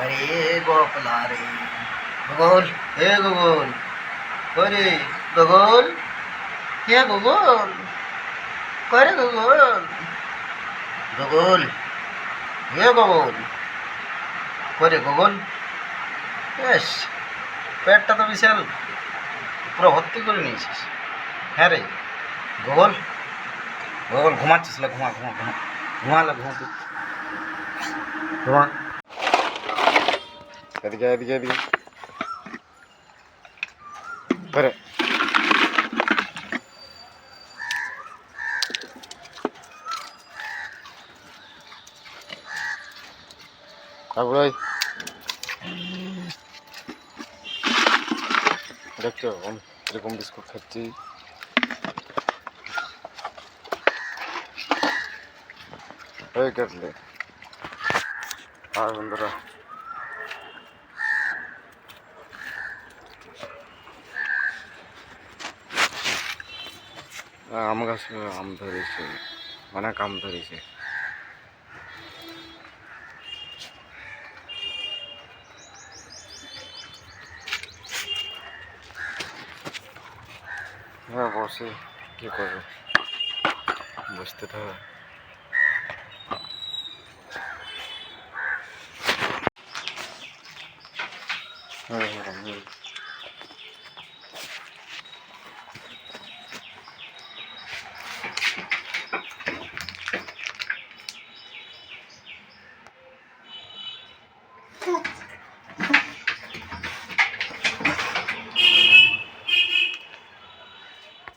আরে গোপলা রে গগল, হে গগল। ওরে, গগল। হে গগল। করে গগল। গগল, হে গগল। করে গগল। বেশ, পেটটা তো বিশাল। পুরো ভর্তি করে নিয়েছিস। হ্যাঁ রে, গগল। গগল, ঘুমাচ্ছিস লে ঘুমা ঘুমা ঘুমা। ঘুমালে ঘুমা। তুই ঘুমা। এদিকে এদিকে এদিকে। করে তারপরে দেখছ এরকম বিস্কুট খাচ্ছি। এই কাটলে। আর বন্ধুরা আম গাছে আম ধরেছে, অনেক আম ধরেছে। হ্যাঁ বসে, কি করব? বসতে তো হবে। হ্যাঁ হ্যাঁ। Как?